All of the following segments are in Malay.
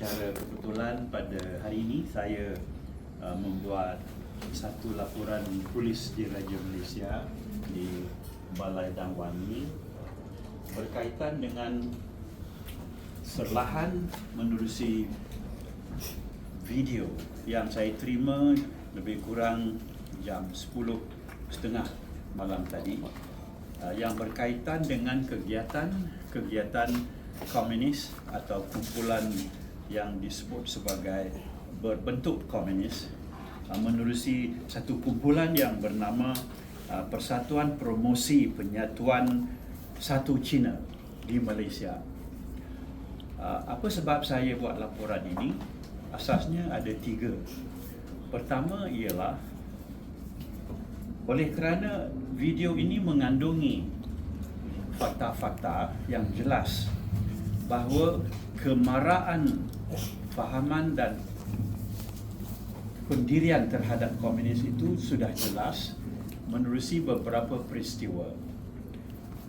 secara kebetulan pada hari ini saya uh, membuat satu laporan polis di Raja Malaysia di Balai Dangwangi berkaitan dengan serlahan menerusi video yang saya terima lebih kurang jam 10.30 malam tadi uh, yang berkaitan dengan kegiatan-kegiatan komunis atau kumpulan yang disebut sebagai berbentuk komunis uh, menerusi satu kumpulan yang bernama uh, Persatuan Promosi Penyatuan Satu Cina di Malaysia. Uh, apa sebab saya buat laporan ini? Asasnya ada tiga. Pertama ialah oleh kerana video ini mengandungi fakta-fakta yang jelas bahawa kemarahan fahaman dan pendirian terhadap komunis itu sudah jelas menerusi beberapa peristiwa.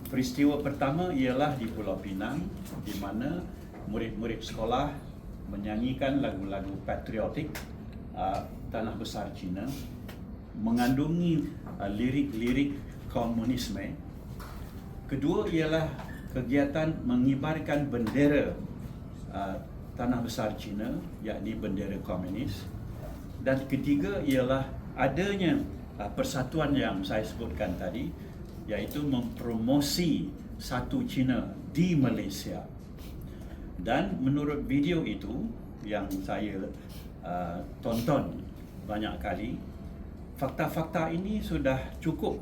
Peristiwa pertama ialah di Pulau Pinang di mana murid-murid sekolah menyanyikan lagu-lagu patriotik uh, tanah besar Cina mengandungi uh, lirik-lirik komunisme. Kedua ialah kegiatan mengibarkan bendera uh, tanah besar Cina yakni bendera komunis. Dan ketiga ialah adanya uh, persatuan yang saya sebutkan tadi iaitu mempromosi satu Cina di Malaysia. Dan menurut video itu yang saya uh, tonton banyak kali fakta-fakta ini sudah cukup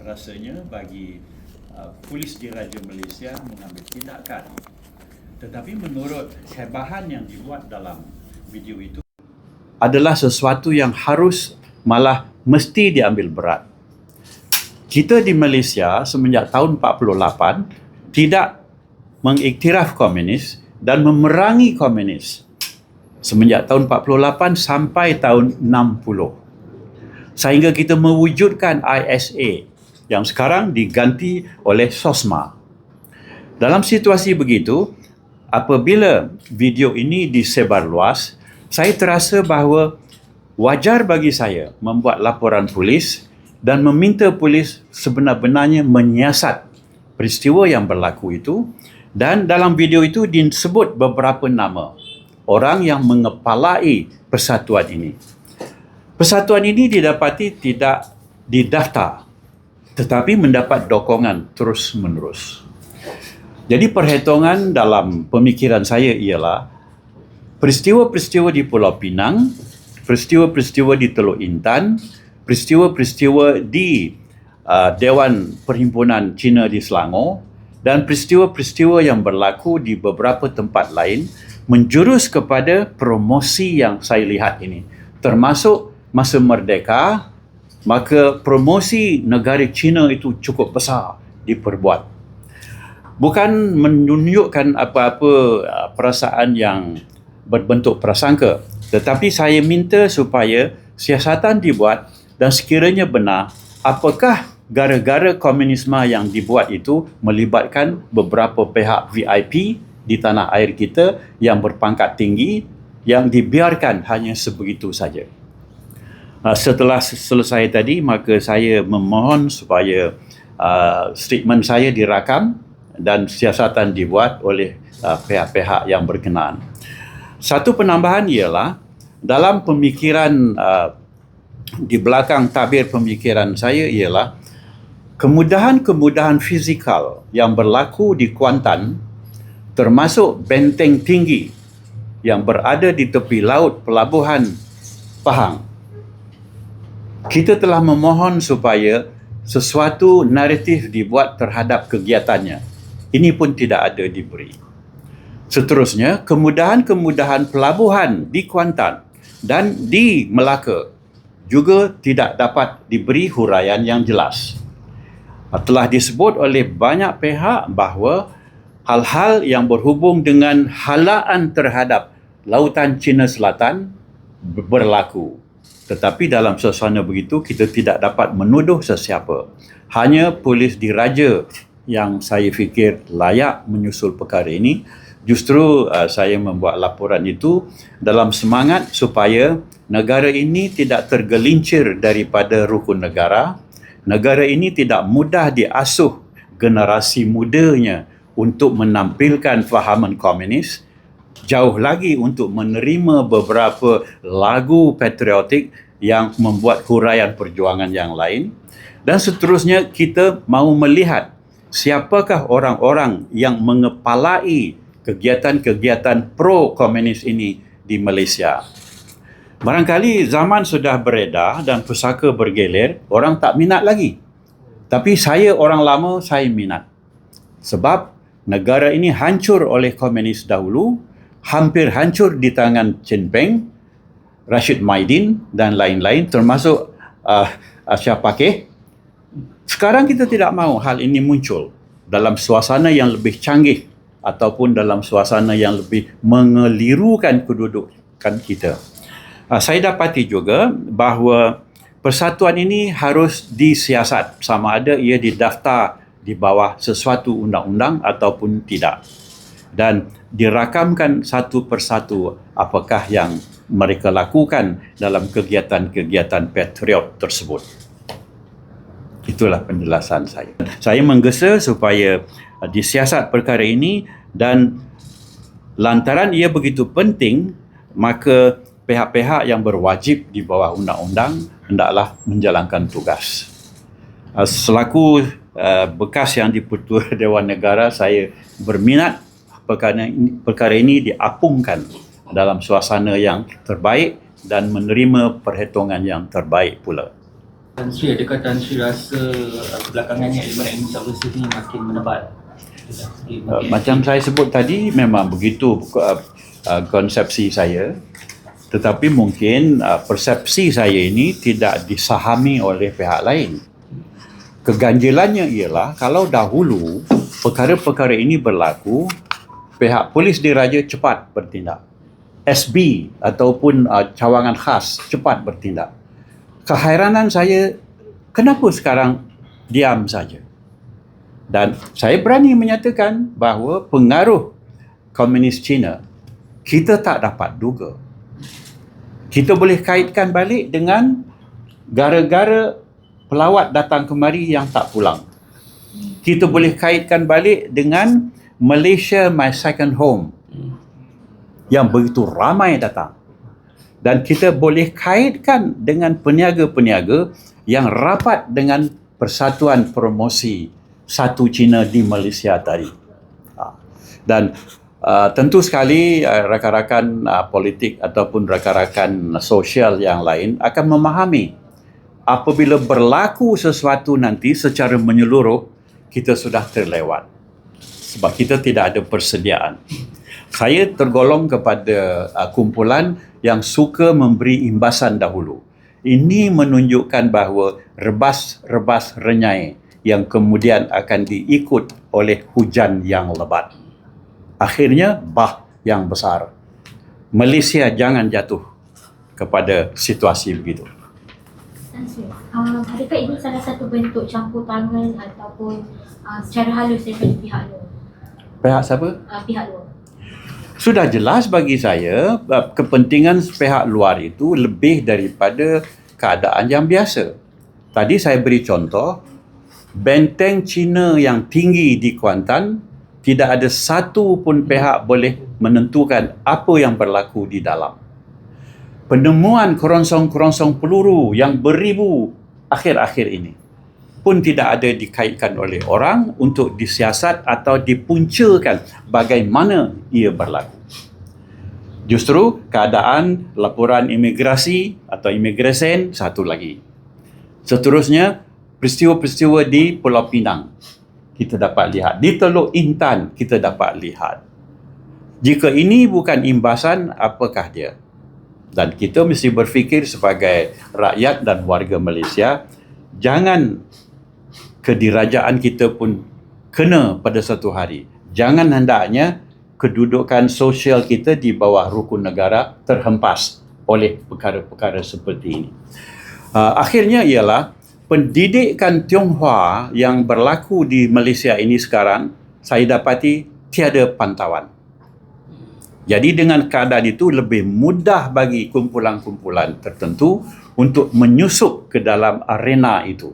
rasanya bagi uh, polis di Raja Malaysia mengambil tindakan tetapi menurut hebahan yang dibuat dalam video itu adalah sesuatu yang harus malah mesti diambil berat. Kita di Malaysia semenjak tahun 48 tidak mengiktiraf komunis dan memerangi komunis semenjak tahun 48 sampai tahun 60. Sehingga kita mewujudkan ISA yang sekarang diganti oleh SOSMA. Dalam situasi begitu, apabila video ini disebar luas, saya terasa bahawa wajar bagi saya membuat laporan polis dan meminta polis sebenar-benarnya menyiasat peristiwa yang berlaku itu dan dalam video itu disebut beberapa nama orang yang mengepalai persatuan ini. Persatuan ini didapati tidak didaftar tetapi mendapat dokongan terus-menerus. Jadi perhitungan dalam pemikiran saya ialah peristiwa-peristiwa di Pulau Pinang, peristiwa-peristiwa di Teluk Intan, peristiwa-peristiwa di uh, Dewan Perhimpunan Cina di Selangor dan peristiwa-peristiwa yang berlaku di beberapa tempat lain menjurus kepada promosi yang saya lihat ini. Termasuk masa merdeka maka promosi negara Cina itu cukup besar diperbuat bukan menunjukkan apa-apa uh, perasaan yang berbentuk prasangka tetapi saya minta supaya siasatan dibuat dan sekiranya benar apakah gara-gara komunisme yang dibuat itu melibatkan beberapa pihak VIP di tanah air kita yang berpangkat tinggi yang dibiarkan hanya sebegitu saja. Uh, setelah selesai tadi maka saya memohon supaya uh, statement saya dirakam dan siasatan dibuat oleh uh, pihak-pihak yang berkenaan. Satu penambahan ialah dalam pemikiran uh, di belakang tabir pemikiran saya ialah kemudahan-kemudahan fizikal yang berlaku di Kuantan termasuk benteng tinggi yang berada di tepi laut pelabuhan Pahang. Kita telah memohon supaya sesuatu naratif dibuat terhadap kegiatannya. Ini pun tidak ada diberi. Seterusnya, kemudahan-kemudahan pelabuhan di Kuantan dan di Melaka juga tidak dapat diberi huraian yang jelas. Telah disebut oleh banyak pihak bahawa hal-hal yang berhubung dengan halaan terhadap Lautan Cina Selatan berlaku. Tetapi dalam suasana begitu, kita tidak dapat menuduh sesiapa. Hanya polis diraja yang saya fikir layak menyusul perkara ini Justru uh, saya membuat laporan itu dalam semangat supaya negara ini tidak tergelincir daripada rukun negara. Negara ini tidak mudah diasuh generasi mudanya untuk menampilkan fahaman komunis. Jauh lagi untuk menerima beberapa lagu patriotik yang membuat huraian perjuangan yang lain. Dan seterusnya kita mahu melihat siapakah orang-orang yang mengepalai kegiatan-kegiatan pro-komunis ini di Malaysia. Barangkali zaman sudah beredar dan pusaka bergelir, orang tak minat lagi. Tapi saya orang lama, saya minat. Sebab negara ini hancur oleh komunis dahulu, hampir hancur di tangan Chen Peng, Rashid Maidin dan lain-lain termasuk uh, Asia Pakih. Sekarang kita tidak mahu hal ini muncul dalam suasana yang lebih canggih ataupun dalam suasana yang lebih mengelirukan kedudukan kita. Uh, saya dapati juga bahawa persatuan ini harus disiasat sama ada ia didaftar di bawah sesuatu undang-undang ataupun tidak. Dan dirakamkan satu persatu apakah yang mereka lakukan dalam kegiatan-kegiatan patriot tersebut. Itulah penjelasan saya. Saya menggesa supaya disiasat perkara ini dan lantaran ia begitu penting maka pihak-pihak yang berwajib di bawah undang-undang hendaklah menjalankan tugas. Uh, selaku uh, bekas yang dipertua Dewan Negara saya berminat perkara ini, perkara ini diapungkan dalam suasana yang terbaik dan menerima perhitungan yang terbaik pula. Tan Sri, adakah Tan Sri rasa belakangannya elemen ini makin menebal? Uh, macam saya sebut tadi memang begitu uh, uh, konsepsi saya. Tetapi mungkin uh, persepsi saya ini tidak disahami oleh pihak lain. Keganjilannya ialah kalau dahulu perkara-perkara ini berlaku pihak polis diraja cepat bertindak. SB ataupun uh, cawangan khas cepat bertindak kehairanan saya kenapa sekarang diam saja dan saya berani menyatakan bahawa pengaruh komunis China kita tak dapat duga. Kita boleh kaitkan balik dengan gara-gara pelawat datang kemari yang tak pulang. Kita boleh kaitkan balik dengan Malaysia My Second Home yang begitu ramai datang. Dan kita boleh kaitkan dengan peniaga-peniaga yang rapat dengan Persatuan Promosi satu Cina di Malaysia tadi. Ha. Dan uh, tentu sekali uh, rakan-rakan uh, politik ataupun rakan-rakan sosial yang lain akan memahami apabila berlaku sesuatu nanti secara menyeluruh kita sudah terlewat sebab kita tidak ada persediaan. Saya tergolong kepada uh, kumpulan yang suka memberi imbasan dahulu. Ini menunjukkan bahawa rebas-rebas renyai yang kemudian akan diikut oleh hujan yang lebat. Akhirnya bah yang besar. Malaysia jangan jatuh kepada situasi begitu. Uh, adakah ini salah satu bentuk campur tangan ataupun uh, secara halus daripada pihak luar? Pihak siapa? Uh, pihak luar. Sudah jelas bagi saya uh, kepentingan pihak luar itu lebih daripada keadaan yang biasa. Tadi saya beri contoh benteng Cina yang tinggi di Kuantan tidak ada satu pun pihak boleh menentukan apa yang berlaku di dalam. Penemuan kerongsong-kerongsong peluru yang beribu akhir-akhir ini pun tidak ada dikaitkan oleh orang untuk disiasat atau dipuncakan bagaimana ia berlaku. Justru keadaan laporan imigrasi atau imigresen satu lagi. Seterusnya peristiwa-peristiwa di Pulau Pinang kita dapat lihat di Teluk Intan kita dapat lihat jika ini bukan imbasan apakah dia dan kita mesti berfikir sebagai rakyat dan warga Malaysia jangan kedirajaan kita pun kena pada satu hari jangan hendaknya kedudukan sosial kita di bawah rukun negara terhempas oleh perkara-perkara seperti ini uh, akhirnya ialah pendidikan Tionghoa yang berlaku di Malaysia ini sekarang saya dapati tiada pantauan. Jadi dengan keadaan itu lebih mudah bagi kumpulan-kumpulan tertentu untuk menyusup ke dalam arena itu.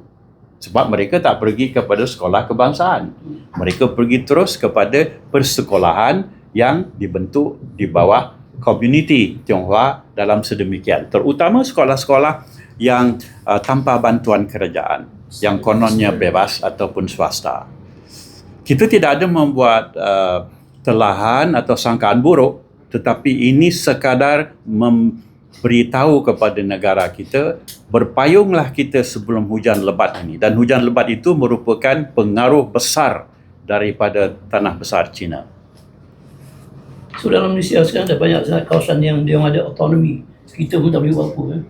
Sebab mereka tak pergi kepada sekolah kebangsaan. Mereka pergi terus kepada persekolahan yang dibentuk di bawah komuniti Tionghoa dalam sedemikian. Terutama sekolah-sekolah yang uh, tanpa bantuan kerajaan, yang kononnya bebas ataupun swasta. Kita tidak ada membuat uh, telahan atau sangkaan buruk tetapi ini sekadar memberitahu kepada negara kita berpayunglah kita sebelum hujan lebat ini dan hujan lebat itu merupakan pengaruh besar daripada tanah besar China. So dalam Malaysia sekarang ada banyak kawasan yang dia ada autonomi. Kita pun tak boleh buat apa. Eh?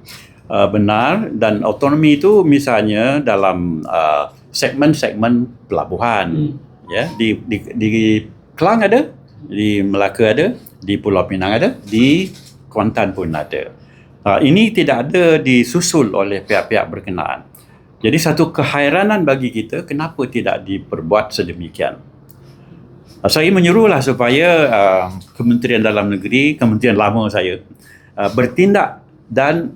Uh, benar dan autonomi itu misalnya dalam uh, segmen-segmen pelabuhan Hmm. ya di di di Kelang ada di Melaka ada di Pulau Pinang ada di Kuantan pun ada uh, ini tidak ada disusul oleh pihak-pihak berkenaan. Jadi satu kehairanan bagi kita kenapa tidak diperbuat sedemikian? Uh, saya menyuruhlah supaya uh, Kementerian Dalam Negeri Kementerian Lama saya uh, bertindak dan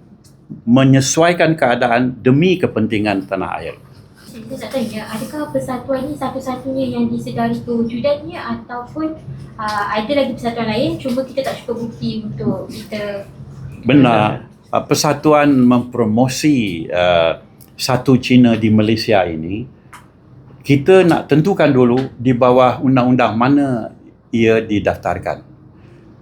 menyesuaikan keadaan demi kepentingan tanah air. Nak tanya, adakah persatuan ni satu-satunya yang disedari kewujudannya ataupun uh, ada lagi persatuan lain? Cuma kita tak cukup bukti untuk kita Benar. Uh, Persatuan mempromosi uh, satu Cina di Malaysia ini, kita nak tentukan dulu di bawah undang-undang mana ia didaftarkan.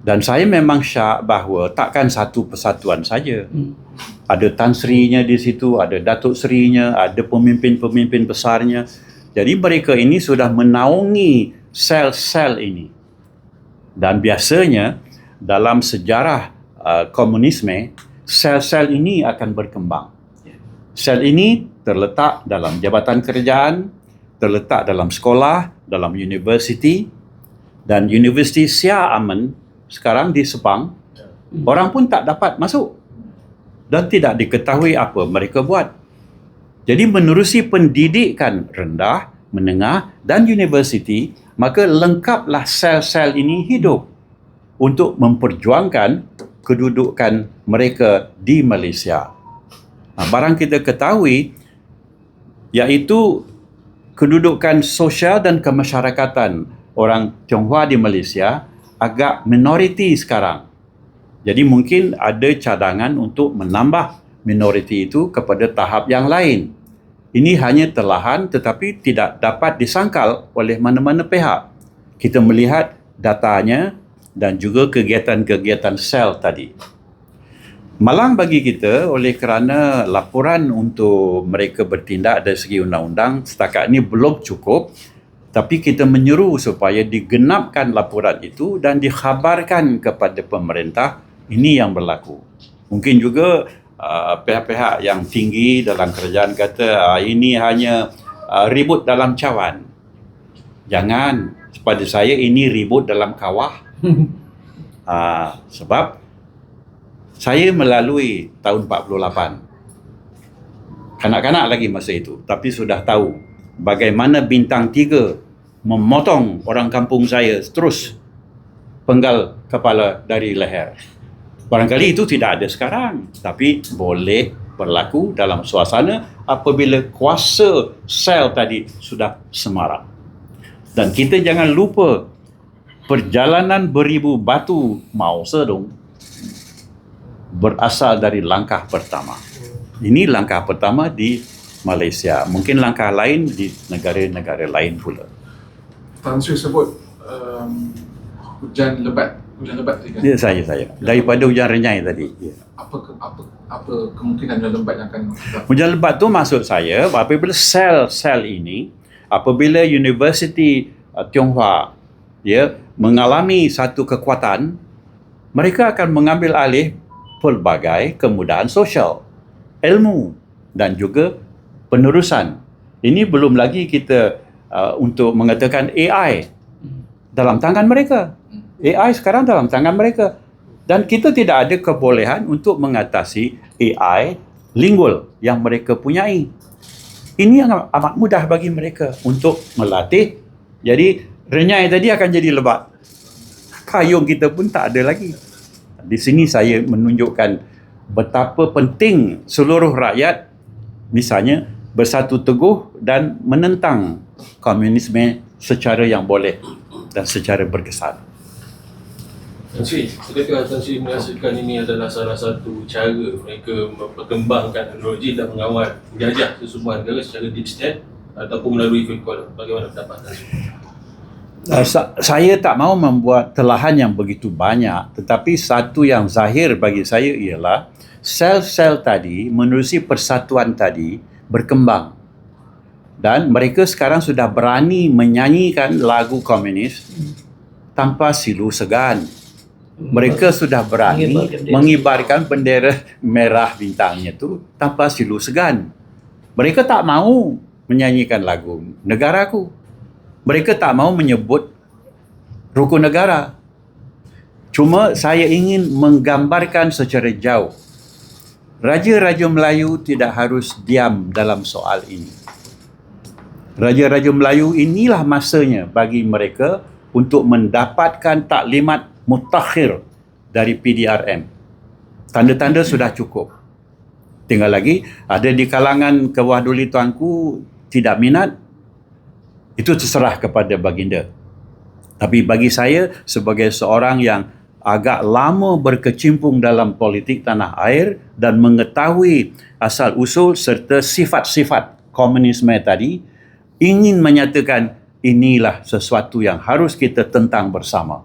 Dan saya memang syak bahawa takkan satu persatuan saja. Hmm. Ada Tan Sri-nya di situ, ada Datuk Sri-nya, ada pemimpin-pemimpin besarnya. Jadi mereka ini sudah menaungi sel-sel ini. Dan biasanya dalam sejarah uh, komunisme, sel-sel ini akan berkembang. Sel ini terletak dalam jabatan kerajaan, terletak dalam sekolah, dalam universiti dan Universiti Sia Aman sekarang di Sepang, orang pun tak dapat masuk dan tidak diketahui apa mereka buat. Jadi menerusi pendidikan rendah, menengah dan universiti, maka lengkaplah sel-sel ini hidup untuk memperjuangkan kedudukan mereka di Malaysia. Nah, barang kita ketahui iaitu kedudukan sosial dan kemasyarakatan orang Tionghoa di Malaysia agak minoriti sekarang. Jadi mungkin ada cadangan untuk menambah minoriti itu kepada tahap yang lain. Ini hanya telahan tetapi tidak dapat disangkal oleh mana-mana pihak. Kita melihat datanya dan juga kegiatan-kegiatan sel tadi. Malang bagi kita oleh kerana laporan untuk mereka bertindak dari segi undang-undang setakat ini belum cukup tapi kita menyeru supaya digenapkan laporan itu dan dikhabarkan kepada pemerintah ini yang berlaku. Mungkin juga uh, pihak-pihak yang tinggi dalam kerajaan kata uh, ini hanya uh, ribut dalam cawan. Jangan pada saya ini ribut dalam kawah. Uh, sebab saya melalui tahun 48. Kanak-kanak lagi masa itu tapi sudah tahu bagaimana bintang tiga memotong orang kampung saya terus penggal kepala dari leher. Barangkali itu tidak ada sekarang, tapi boleh berlaku dalam suasana apabila kuasa sel tadi sudah semarak. Dan kita jangan lupa perjalanan beribu batu Mao Zedong berasal dari langkah pertama. Ini langkah pertama di Malaysia. Mungkin langkah lain di negara-negara lain pula. Tan Sri sebut um, hujan lebat, hujan lebat tadi kan. Ya saya saya. Daripada hujan renyai tadi. Ya. Apa ke, apa apa kemungkinan hujan lebat yang akan? Hujan lebat tu maksud saya apabila sel-sel ini apabila Universiti uh, Tionghoa ya mengalami satu kekuatan mereka akan mengambil alih pelbagai kemudahan sosial, ilmu dan juga penerusan. Ini belum lagi kita uh, untuk mengatakan AI dalam tangan mereka. AI sekarang dalam tangan mereka. Dan kita tidak ada kebolehan untuk mengatasi AI lingual yang mereka punyai. Ini yang amat mudah bagi mereka untuk melatih. Jadi renyai tadi akan jadi lebat. payung kita pun tak ada lagi. Di sini saya menunjukkan betapa penting seluruh rakyat misalnya bersatu teguh dan menentang komunisme secara yang boleh dan secara berkesan. Tan Sri, adakah Tan Sri merasakan ini adalah salah satu cara mereka memperkembangkan teknologi dan mengawal menjajah sesebuah negara secara deep state ataupun melalui field call? Bagaimana pendapat Tan Sri? Uh, sa- saya tak mau membuat telahan yang begitu banyak tetapi satu yang zahir bagi saya ialah sel-sel tadi menerusi persatuan tadi berkembang. Dan mereka sekarang sudah berani menyanyikan lagu komunis tanpa silu segan. Mereka sudah berani Mengibarkan bendera. mengibarkan bendera merah bintangnya tu tanpa silu segan. Mereka tak mau menyanyikan lagu negaraku mereka tak mau menyebut rukun negara. Cuma saya ingin menggambarkan secara jauh. Raja-raja Melayu tidak harus diam dalam soal ini. Raja-raja Melayu inilah masanya bagi mereka untuk mendapatkan taklimat mutakhir dari PDRM. Tanda-tanda sudah cukup. Tinggal lagi ada di kalangan kewahduli tuanku tidak minat itu terserah kepada baginda. Tapi bagi saya sebagai seorang yang agak lama berkecimpung dalam politik tanah air dan mengetahui asal usul serta sifat-sifat komunisme tadi ingin menyatakan inilah sesuatu yang harus kita tentang bersama.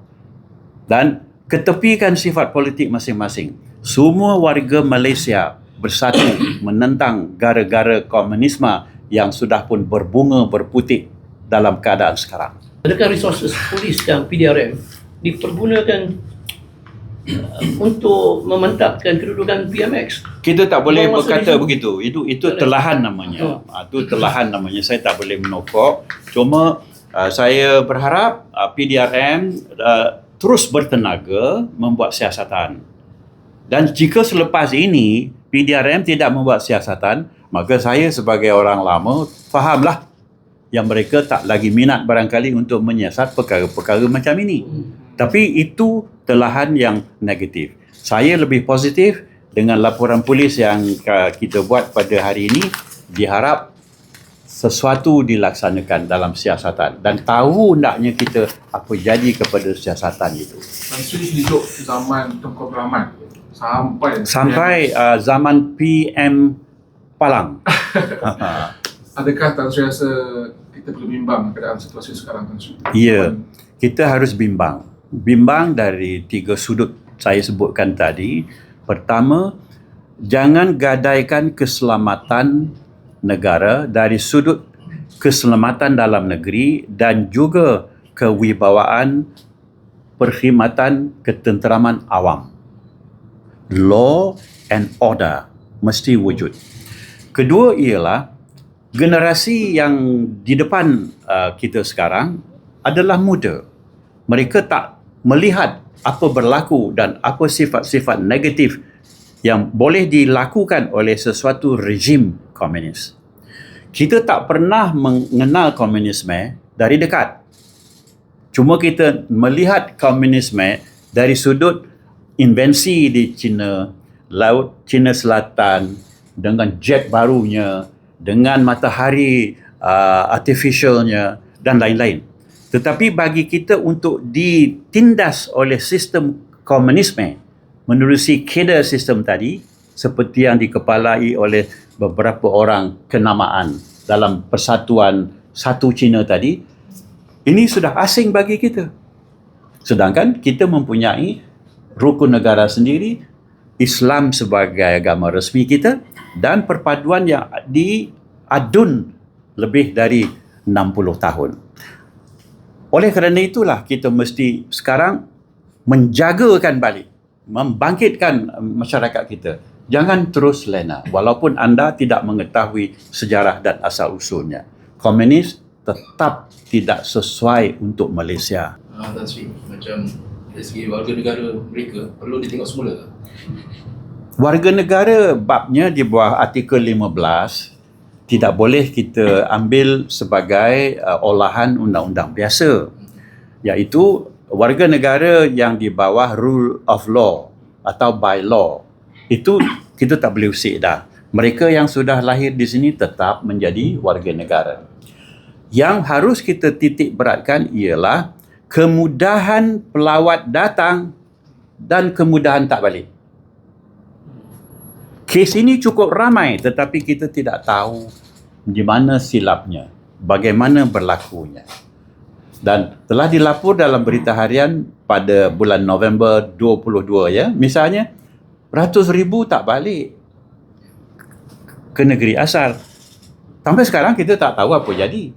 Dan ketepikan sifat politik masing-masing. Semua warga Malaysia bersatu menentang gara-gara komunisme yang sudah pun berbunga berputik dalam keadaan sekarang. Adakah resources polis dan PDRM dipergunakan uh, untuk memantapkan kedudukan PMX? Kita tak boleh masa berkata di situ. begitu. Itu itu telahan namanya. Oh. Ha, itu telahan namanya. Saya tak boleh menokok. Cuma uh, saya berharap uh, PDRM uh, terus bertenaga membuat siasatan. Dan jika selepas ini PDRM tidak membuat siasatan, maka saya sebagai orang lama fahamlah yang mereka tak lagi minat barangkali untuk menyiasat perkara-perkara macam ini. Tapi itu telahan yang negatif. Saya lebih positif dengan laporan polis yang uh, kita buat pada hari ini diharap sesuatu dilaksanakan dalam siasatan dan tahu hendaknya kita apa jadi kepada siasatan itu. Sri hidup zaman Abdul Rahman sampai Sampai uh, zaman PM Palang. adakah Tan Sri rasa kita perlu bimbang keadaan situasi sekarang Sri? Ya, kita harus bimbang. Bimbang dari tiga sudut saya sebutkan tadi. Pertama, jangan gadaikan keselamatan negara dari sudut keselamatan dalam negeri dan juga kewibawaan perkhidmatan ketenteraman awam. Law and order mesti wujud. Kedua ialah generasi yang di depan uh, kita sekarang adalah muda. Mereka tak melihat apa berlaku dan apa sifat-sifat negatif yang boleh dilakukan oleh sesuatu rejim komunis. Kita tak pernah mengenal komunisme dari dekat. Cuma kita melihat komunisme dari sudut invensi di China, Laut China Selatan dengan jet barunya, dengan matahari uh, artificialnya dan lain-lain. Tetapi bagi kita untuk ditindas oleh sistem komunisme menerusi kader sistem tadi seperti yang dikepalai oleh beberapa orang kenamaan dalam persatuan satu Cina tadi ini sudah asing bagi kita. Sedangkan kita mempunyai rukun negara sendiri, Islam sebagai agama resmi kita dan perpaduan yang diadun lebih dari 60 tahun. Oleh kerana itulah kita mesti sekarang menjagakan balik, membangkitkan masyarakat kita. Jangan terus lena walaupun anda tidak mengetahui sejarah dan asal usulnya. Komunis tetap tidak sesuai untuk Malaysia. Ah, Tan Sri, macam dari segi warga negara mereka perlu ditengok semula? Warga negara babnya di bawah artikel 15 tidak boleh kita ambil sebagai uh, olahan undang-undang biasa iaitu warga negara yang di bawah rule of law atau by law itu kita tak boleh usik dah. Mereka yang sudah lahir di sini tetap menjadi warga negara. Yang harus kita titik beratkan ialah kemudahan pelawat datang dan kemudahan tak balik. Kes ini cukup ramai tetapi kita tidak tahu di mana silapnya, bagaimana berlakunya. Dan telah dilapor dalam berita harian pada bulan November 22 ya. Misalnya ratus ribu tak balik ke negeri asal. Sampai sekarang kita tak tahu apa jadi.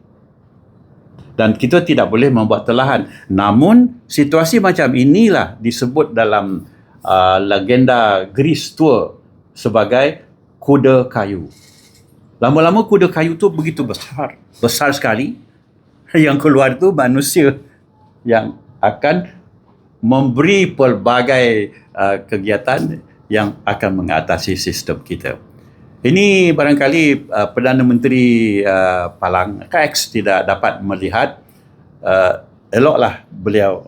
Dan kita tidak boleh membuat telahan. Namun situasi macam inilah disebut dalam uh, legenda Greece tua sebagai kuda kayu. Lama-lama kuda kayu tu begitu besar, besar sekali. Yang keluar tu manusia yang akan memberi pelbagai uh, kegiatan yang akan mengatasi sistem kita. Ini barangkali uh, Perdana Menteri uh, Palang KX tidak dapat melihat uh, eloklah beliau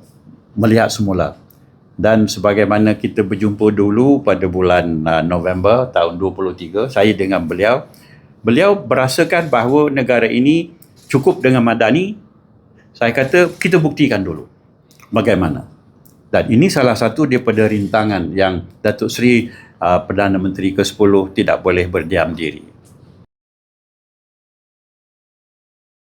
melihat semula. Dan sebagaimana kita berjumpa dulu pada bulan uh, November tahun 23, saya dengan beliau, beliau berasakan bahawa negara ini cukup dengan madani. Saya kata kita buktikan dulu bagaimana. Dan ini salah satu daripada rintangan yang Datuk Seri uh, Perdana Menteri ke-10 tidak boleh berdiam diri.